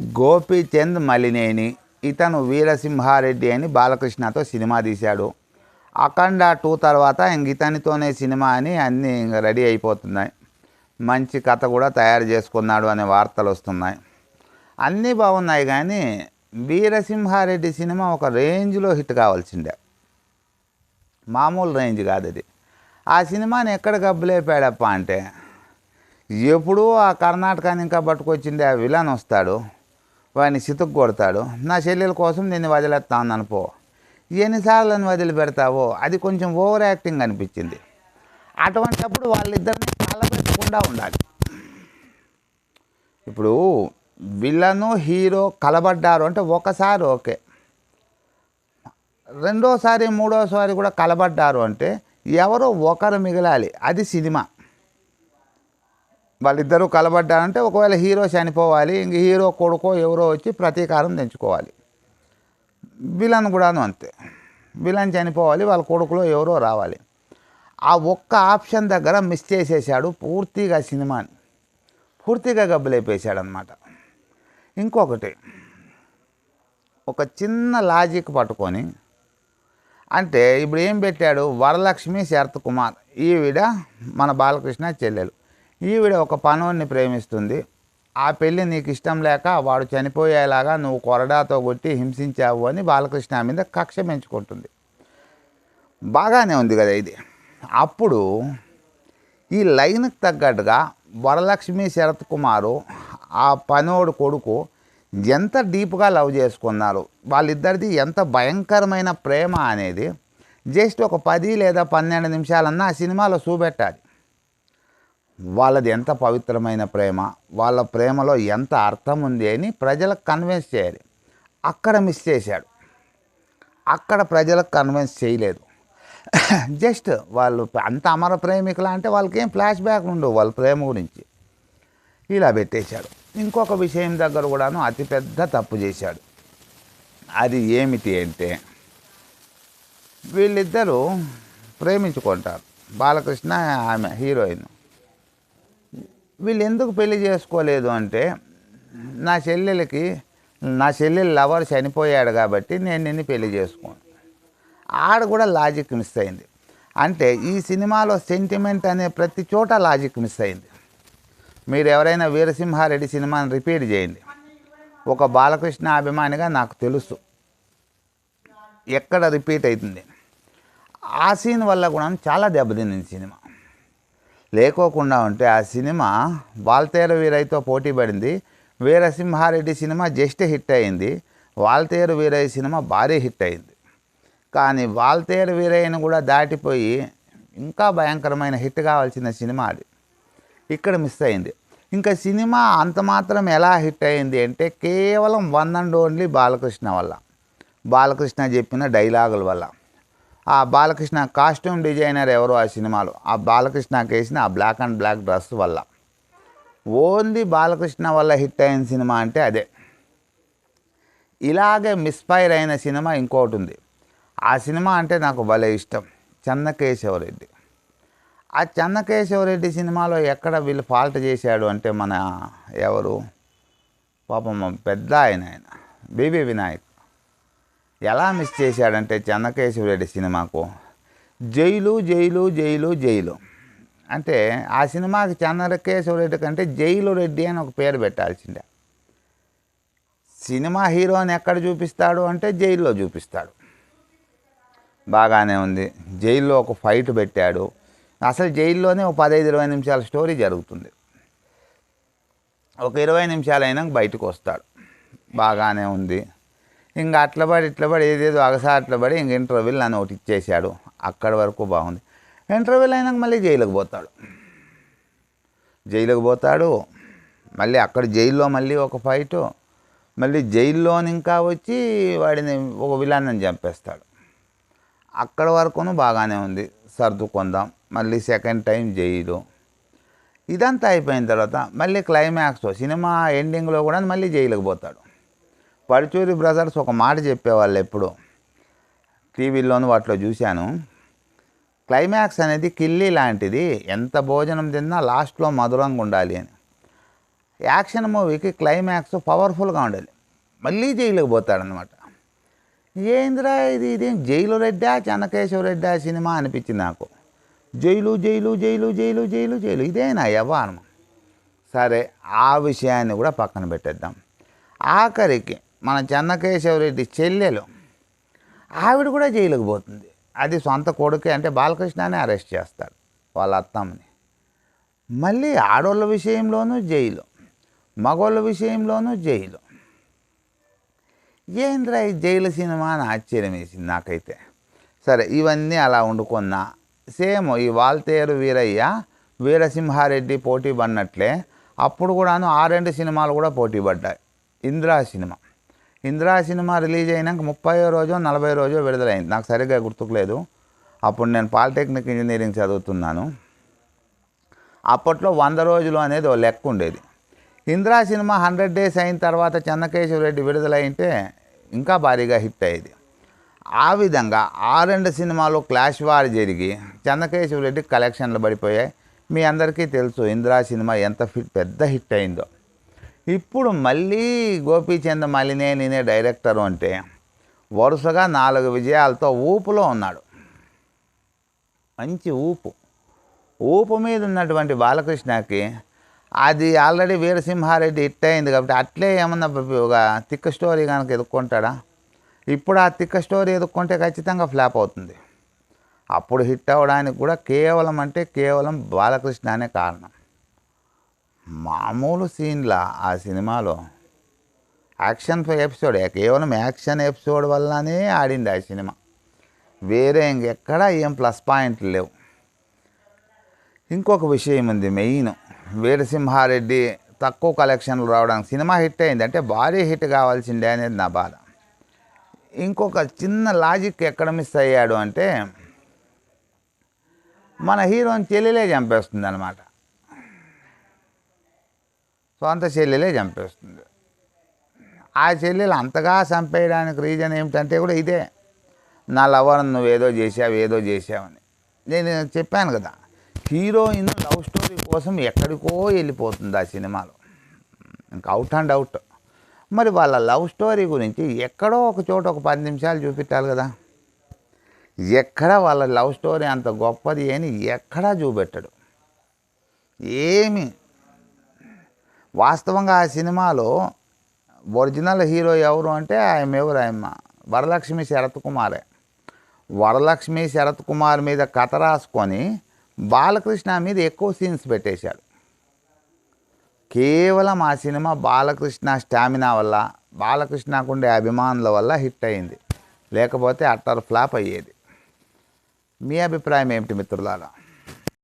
గోపీచంద్ మలినేని ఇతను వీరసింహారెడ్డి అని బాలకృష్ణతో సినిమా తీశాడు. అఖండ టూ తర్వాత ఇంక ఇతనితోనే సినిమా అని అన్నీ ఇంక రెడీ అయిపోతున్నాయి. మంచి కథ కూడా తయారు చేసుకున్నాడు అనే వార్తలు వస్తున్నాయి. అన్నీ బాగున్నాయి కానీ వీరసింహారెడ్డి సినిమా ఒక రేంజ్లో హిట్ కావాల్సిందే. మామూలు రేంజ్ కాదు అది. ఆ సినిమాని ఎక్కడ గబ్బులేపాడప్ప అంటే ఎప్పుడూ ఆ కర్ణాటకాని ఇంకా పట్టుకొచ్చింది ఆ విలన్ వస్తాడు. వాడిని సితుక్కొడతాడు నా చెల్లెల కోసం నేను వదిలేస్తాను అనుకో ఎన్నిసార్లు అని వదిలిపెడతావో? అది కొంచెం ఓవర్ యాక్టింగ్ అనిపించింది. అటువంటప్పుడు వాళ్ళిద్దరిని కలబెట్టకుండా ఉండాలి. ఇప్పుడు విలను హీరో కలబడ్డారు అంటే ఒకసారి ఓకే. రెండోసారి మూడోసారి కూడా కలబడ్డారు అంటే ఎవరో ఒకరు మిగలాలి. అది సినిమా. వాళ్ళిద్దరూ కలబడ్డారంటే ఒకవేళ హీరో చనిపోవాలి ఇంక హీరో కొడుకో ఎవరో వచ్చి ప్రతీకారం తెంచుకోవాలి. విలన్ కూడాను అంతే. విలన్ చనిపోవాలి వాళ్ళ కొడుకులో ఎవరో రావాలి. ఆ ఒక్క ఆప్షన్ దగ్గర మిస్ చేసేసాడు పూర్తిగా సినిమాని. పూర్తిగా గబ్బులేపేశాడు అనమాట ఇంకొకటి ఒక చిన్న లాజిక్ పట్టుకొని అంటే ఇప్పుడు ఏం పెట్టాడు? వరలక్ష్మి శరత్ కుమార్. ఈవిడ మన బాలకృష్ణ చెల్లెలు. ఈవిడ ఒక పనోడిని ప్రేమిస్తుంది. ఆ పెళ్ళి నీకు ఇష్టం లేక వాడు చనిపోయేలాగా నువ్వు కొరడాతో కొట్టి హింసించావు అని బాలకృష్ణ మీద కక్ష పెంచుకుంటుంది. బాగానే ఉంది కదా ఇది. అప్పుడు ఈ లైన్కి తగ్గట్టుగా వరలక్ష్మి శరత్ కుమారు ఆ పనోడు కొడుకు ఎంత డీప్గా లవ్ చేసుకున్నారు. వాళ్ళిద్దరిది ఎంత భయంకరమైన ప్రేమ అనేది జస్ట్ ఒక పది లేదా పన్నెండు నిమిషాలన్నా ఆ సినిమాలో చూపెట్టాలి. వాళ్ళది ఎంత పవిత్రమైన ప్రేమ వాళ్ళ ప్రేమలో ఎంత అర్థం ఉంది అని ప్రజలకు కన్విన్స్ చేయాలి అక్కడ మిస్ చేశాడు. అక్కడ ప్రజలకు కన్విన్స్ చేయలేదు. జస్ట్ వాళ్ళు అంత అమర ప్రేమికులు అంటే వాళ్ళకి ఏం ఫ్లాష్ బ్యాక్ ఉండవు వాళ్ళ ప్రేమ గురించి. ఇలా పెట్టేశాడు. ఇంకొక విషయం దగ్గర కూడాను అతిపెద్ద తప్పు చేశాడు. అది ఏమిటి అంటే వీళ్ళిద్దరూ ప్రేమించుకుంటారు. బాలకృష్ణ ఆమె హీరోయిన్. వీళ్ళు ఎందుకు పెళ్ళి చేసుకోలేదు అంటే నా చెల్లెలకి నా చెల్లెలు లవర్ చనిపోయాడు కాబట్టి నేను నిన్ను పెళ్ళి చేసుకోను. ఆడ కూడా లాజిక్ మిస్ అయింది. అంటే ఈ సినిమాలో సెంటిమెంట్ అనే ప్రతి చోట లాజిక్ మిస్ అయింది. మీరు ఎవరైనా వీరసింహారెడ్డి సినిమాని రిపీట్ చేయండి. ఒక బాలకృష్ణ అభిమానిగా నాకు తెలుసు. ఎక్కడ రిపీట్ అవుతుంది. ఆ సీన్ వల్ల కూడా చాలా దెబ్బతింది సినిమా. లేకోకుండా ఉంటే ఆ సినిమా వాల్తేరు వీరయ్యతో పోటీ పడింది వీరసింహారెడ్డి సినిమా జస్ట్ హిట్ అయింది. వాల్తేరు వీరయ్య సినిమా భారీ హిట్ అయింది. కానీ వాల్తేరు వీరయ్యను కూడా దాటిపోయి ఇంకా భయంకరమైన హిట్ కావాల్సిన సినిమా అది. ఇక్కడ మిస్ అయింది. ఇంకా సినిమా అంత మాత్రం ఎలా హిట్ అయింది అంటే కేవలం వన్ అండ్ ఓన్లీ బాలకృష్ణ వల్ల. బాలకృష్ణ చెప్పిన డైలాగుల వల్ల. ఆ బాలకృష్ణ కాస్ట్యూమ్ డిజైనర్ ఎవరు ఆ సినిమాలో? ఆ బాలకృష్ణకి వేసిన ఆ బ్లాక్ అండ్ బ్లాక్ డ్రెస్ వల్ల. ఓన్లీ బాలకృష్ణ వల్ల హిట్ అయిన సినిమా అంటే అదే. ఇలాగే మిస్ఫైర్ అయిన సినిమా ఇంకోటి ఉంది. ఆ సినిమా అంటే నాకు భలే ఇష్టం. చెన్నకేశవరెడ్డి ఆ చెన్నకేశవరెడ్డి సినిమాలో ఎక్కడ వీళ్ళు ఫాల్ట్ చేశాడు అంటే మన ఎవరు? పాపం పెద్ద ఆయన ఆయన. బీబీ వినాయక్. ఎలా మిస్ చేశాడంటే చెన్నకేశవరెడ్డి సినిమాకు? Jail jail jail jail. అంటే ఆ సినిమాకి చంద్రకేశవరెడ్డి కంటే జైలు రెడ్డి అని ఒక పేరు పెట్టాల్సిందే. సినిమా హీరోని ఎక్కడ చూపిస్తాడు అంటే జైల్లో చూపిస్తాడు. బాగానే ఉంది. జైల్లో ఒక ఫైట్ పెట్టాడు. అసలు జైల్లోనే ఒక పదహైదు ఇరవై నిమిషాల స్టోరీ జరుగుతుంది. ఒక ఇరవై నిమిషాలు అయినాక బయటకు వస్తాడు. బాగానే ఉంది. ఇంకా అట్లా పడి ఇట్లా పడి ఏదేదో అగసా అట్లా పడి ఇంక ఇంటర్వ్యూలు నన్ను ఒకటి ఇచ్చేసాడు. అక్కడి వరకు బాగుంది. ఇంటర్వ్యూలు అయినాక మళ్ళీ జైలుకు పోతాడు. జైలుకి పోతాడు. మళ్ళీ అక్కడ జైల్లో మళ్ళీ ఒక ఫైటు మళ్ళీ జైల్లోని ఇంకా వచ్చి వాడిని ఒక విలాన్ని చంపేస్తాడు. అక్కడ వరకును బాగానే ఉంది. సర్దుకుందాం. మళ్ళీ సెకండ్ టైం జైలు. ఇదంతా అయిపోయిన తర్వాత మళ్ళీ క్లైమాక్స్ సినిమా ఎండింగ్లో కూడా మళ్ళీ జైలుకు పోతాడు. పడిచూరి బ్రదర్స్ ఒక మాట చెప్పేవాళ్ళు ఎప్పుడు. టీవీలోను వాటిలో చూశాను. క్లైమాక్స్ అనేది కిల్లి లాంటిది. ఎంత భోజనం తిన్నా లాస్ట్లో మధురంగా ఉండాలి అని. యాక్షన్ మూవీకి క్లైమాక్స్ పవర్ఫుల్గా ఉండాలి. మళ్ళీ జైలుకి పోతాడనమాట ఏందిరా ఇది? ఇదేం జైలు రెడ్డా చెన్నకేశవ రెడ్డా సినిమా అనిపించింది నాకు. Jail jail jail jail jail jail. ఇదేనా యవ్వానం సరే ఆ విషయాన్ని కూడా పక్కన పెట్టేద్దాం. ఆఖరికి మన చెన్నకేశవరెడ్డి చెల్లెలు. ఆవిడ కూడా జైలుకు పోతుంది. అది సొంత కొడుకే అంటే బాలకృష్ణనే అరెస్ట్ చేస్తాడు వాళ్ళ అత్తమ్మని. మళ్ళీ ఆడోళ్ళ విషయంలోనూ జైలు. మగోళ్ళ విషయంలోనూ జైలు. ఏంద్రా ఈ జైలు సినిమా అని ఆశ్చర్యం వేసింది నాకైతే. సరే ఇవన్నీ అలా వండుకున్నా సేమ్ ఈ వాల్తేరు వీరయ్య వీరసింహారెడ్డి పోటీ పడినట్లే అప్పుడు కూడాను ఆ రెండు సినిమాలు కూడా పోటీ పడ్డాయి. Indira cinema. Indira cinema release అయినాక ముప్పై రోజు నలభై రోజు విడుదలైంది. నాకు సరిగ్గా గుర్తుకులేదు. అప్పుడు నేను పాలిటెక్నిక్ ఇంజనీరింగ్ చదువుతున్నాను. అప్పట్లో వంద రోజులు అనేది ఓ లెక్క ఉండేది. ఇందిరా సినిమా హండ్రెడ్ డేస్ అయిన తర్వాత చెన్నకేశవ రెడ్డి విడుదలైంటే ఇంకా భారీగా హిట్ అయ్యేది. ఆ విధంగా ఆ రెండు సినిమాలు క్లాష్ వార్ జరిగి చెన్నకేశవ రెడ్డి కలెక్షన్లు పడిపోయాయి. మీ అందరికీ తెలుసు ఇందిరా సినిమా ఎంత ఫిట్ పెద్ద హిట్ అయిందో. ఇప్పుడు మళ్ళీ గోపీచంద్ మలినేనినే డైరెక్టర్ అంటే వరుసగా నాలుగు విజయాలతో ఊపులో ఉన్నాడు. మంచి ఊపు. ఊపు మీద ఉన్నటువంటి బాలకృష్ణకి అది ఆల్రెడీ వీరసింహారెడ్డి హిట్ అయింది కాబట్టి అట్లే ఏమన్నా ఒక తిక్క స్టోరీ కనుక ఎదుర్కొంటాడా ఇప్పుడు ఆ తిక్క స్టోరీ ఎదుర్కొంటే ఖచ్చితంగా ఫ్లాప్ అవుతుంది. అప్పుడు హిట్ అవ్వడానికి కూడా కేవలం అంటే కేవలం బాలకృష్ణ అనే కారణం. మామూలు సీన్లా ఆ సినిమాలో. యాక్షన్ ఎపిసోడ్ కేవలం యాక్షన్ ఎపిసోడ్ వల్లనే ఆడింది ఆ సినిమా. వేరే ఇంకెక్కడ ఏం ప్లస్ పాయింట్లు లేవు. ఇంకొక విషయం ఉంది మెయిన్. వీరసింహారెడ్డి తక్కువ కలెక్షన్లు రావడానికి సినిమా హిట్ అయింది. అంటే భారీ హిట్ కావాల్సిందే అనేది నా బాధ. ఇంకొక చిన్న లాజిక్ ఎక్కడ మిస్ అయ్యాడు అంటే మన హీరోని చెల్లెలే చంపేస్తుంది అనమాట సొంత చెల్లెలే చంపేస్తుంది. ఆ చెల్లెలు అంతగా చంపేయడానికి రీజన్ ఏమిటంటే కూడా ఇదే. నా లవర్ నువ్వేదో చేసావు ఏదో చేసావని నేను చెప్పాను కదా హీరోయిన్ లవ్ స్టోరీ కోసం ఎక్కడికో వెళ్ళిపోతుంది ఆ సినిమాలో. ఇంకా అవుట్ అండ్ అవుట్ మరి వాళ్ళ లవ్ స్టోరీ గురించి ఎక్కడో ఒక చోట ఒక పది నిమిషాలు చూపించాలి కదా. ఎక్కడ వాళ్ళ లవ్ స్టోరీ అంత గొప్పది అని ఎక్కడా చూపెట్టడు. ఏమి వాస్తవంగా ఆ సినిమాలో ఒరిజినల్ హీరో ఎవరు అంటే ఆయన ఎవరు ఆయమ్మ వరలక్ష్మి శరత్ కుమారే వరలక్ష్మి శరత్ కుమార్ మీద కథ రాసుకొని బాలకృష్ణ మీద ఎక్కువ సీన్స్ పెట్టేశాడు. కేవలం ఆ సినిమా బాలకృష్ణ స్టామినా వల్ల బాలకృష్ణకు ఉండే అభిమానుల వల్ల హిట్ అయింది. లేకపోతే అట్టర్ ఫ్లాప్ అయ్యేది. మీ అభిప్రాయం ఏమిటి మిత్రులారా?